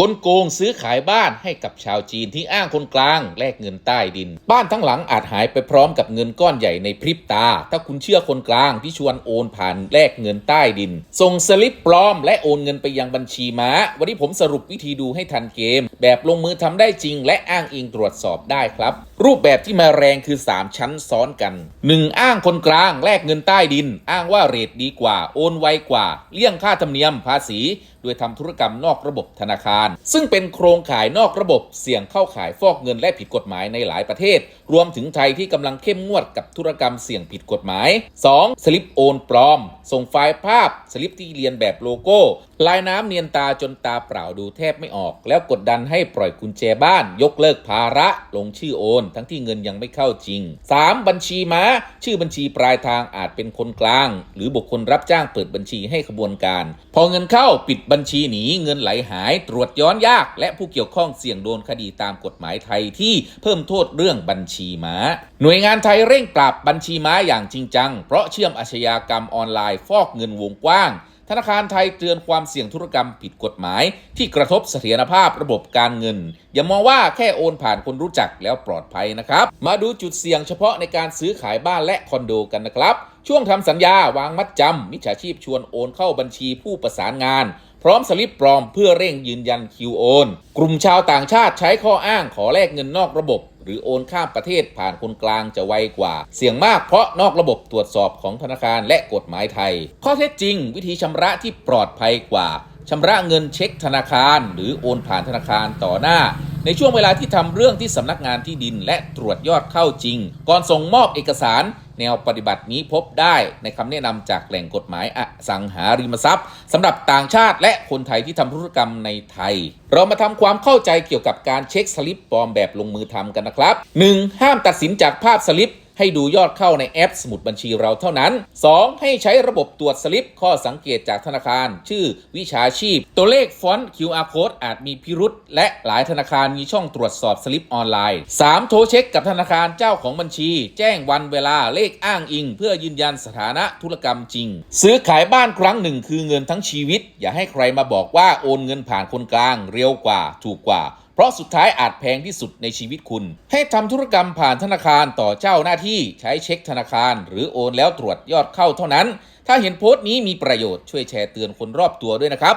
กลโกงซื้อขายบ้านให้กับชาวจีนที่อ้างคนกลางแลกเงินใต้ดิน บ้านทั้งหลังอาจหายไปพร้อมกับเงินก้อนใหญ่ในพริบตา ถ้าคุณเชื่อคนกลางที่ชวนโอนผ่านแลกเงินใต้ดิน ส่งสลิปปลอมและโอนเงินไปยังบัญชีม้า วันนี้ผมสรุปวิธีดูให้ทันเกม แบบลงมือทำได้จริง และอ้างอิงตรวจสอบได้ครับ รูปแบบที่มาแรงคือ 3 ชั้นซ้อนกัน 1. อ้างคนกลางแลกเงินใต้ดิน อ้างว่าเรทดีกว่าโอนไวกว่าเลี่ยงค่าธรรมเนียมภาษี โดยทำธุรกรรมนอกระบบธนาคารซึ่งเป็นโครงข่ายนอกระบบเสี่ยงเข้าข่ายฟอกเงินและผิดกฎหมายในหลายประเทศ รวมถึงไทยที่กำลังเข้มงวดกับธุรกรรมเสี่ยงผิดกฎหมาย 2. สลิปโอนปลอม ส่งไฟล์ภาพ สลิปที่เรียนแบบโลโก้ ลายน้ำเนียนตาจนตาเปล่าดูแทบไม่ออก แล้วกดดันให้ปล่อยกุญแจบ้าน ยกเลิกภาระลงชื่อโอน ทั้งที่เงินยังไม่เข้าจริง 3. บัญชีม้า ชื่อบัญชีปลายทางอาจเป็นคนกลาง หรือบุคคลรับจ้างเปิดบัญชีให้ขบวนการ พอเงินเข้าปิดบัญชีหนีเงินไหลหายตรวจย้อนยาก และผู้เกี่ยวข้องเสี่ยงโดนคดีตามกฎหมายไทยที่เพิ่มโทษเรื่องบัญชีม้า หน่วยงานไทยเร่งปราบบัญชีม้าอย่างจริงจัง เพราะเชื่อมอาชญากรรมออนไลน์ฟอกเงินวงกว้างธนาคารไทยเตือนความเสี่ยงธุรกรรมผิดกฎหมาย ที่กระทบเสถียรภาพระบบการเงิน อย่ามองว่าแค่โอนผ่านคนรู้จักแล้วปลอดภัยนะครับ มาดูจุดเสี่ยงเฉพาะในการซื้อขายบ้านและคอนโดกันนะครับ ช่วงทำสัญญาวางมัดจำมิจฉาชีพชวนโอนเข้าบัญชีผู้ประสานงาน พร้อมสลิปปลอมเพื่อเร่งยืนยันคิวโอน กลุ่มชาวต่างชาติใช้ข้ออ้างขอแลกเงินนอกระบบ หรือโอนข้ามประเทศผ่านคนกลางจะไวกว่า เสี่ยงมากเพราะนอกระบบตรวจสอบของธนาคารและกฎหมายไทย ข้อเท็จจริง วิธีชำระที่ปลอดภัยกว่าชำระเงินเช็คธนาคาร หรือโอนผ่านธนาคารต่อหน้า ในช่วงเวลาที่ทำเรื่องที่สำนักงานที่ดินและตรวจยอดเข้าจริง ก่อนส่งมอบเอกสาร แนวปฏิบัตินี้พบได้ในคำแนะนำจากแหล่งกฎหมายอสังหาริมทรัพย์สำหรับต่างชาติและคนไทยที่ทำธุรกรรมในไทย เรามาทำความเข้าใจเกี่ยวกับการเช็คสลิปปลอมแบบลงมือทำกันนะครับ 1. ห้ามตัดสินจากภาพสลิป ให้ดูยอดเข้าในแอปสมุดบัญชีเราเท่านั้น 2. ให้ใช้ระบบตรวจสลิป ข้อสังเกตจากธนาคาร ชื่อวิชาชีพ ตัวเลขฟอนต์ QR code อาจมีพิรุษและหลายธนาคารมีช่องตรวจสอบสลิปออนไลน์ 3. โทรเช็คกับธนาคารเจ้าของบัญชี แจ้งวันเวลาเลขอ้างอิง เพื่อยืนยันสถานะธุรกรรมจริง ซื้อขายบ้านครั้งหนึ่งคือเงินทั้งชีวิต อย่าให้ใครมาบอกว่าโอนเงินผ่านคนกลางเร็วกว่าถูกกว่า เพราะสุดท้ายอาจแพงที่สุดในชีวิตคุณ ให้ทำธุรกรรมผ่านธนาคารต่อเจ้าหน้าที่ใช้เช็คธนาคาร หรือโอนแล้วตรวจยอดเข้าเท่านั้น ถ้าเห็นโพสต์นี้มีประโยชน์ช่วยแชร์เตือนคนรอบตัวด้วยนะครับ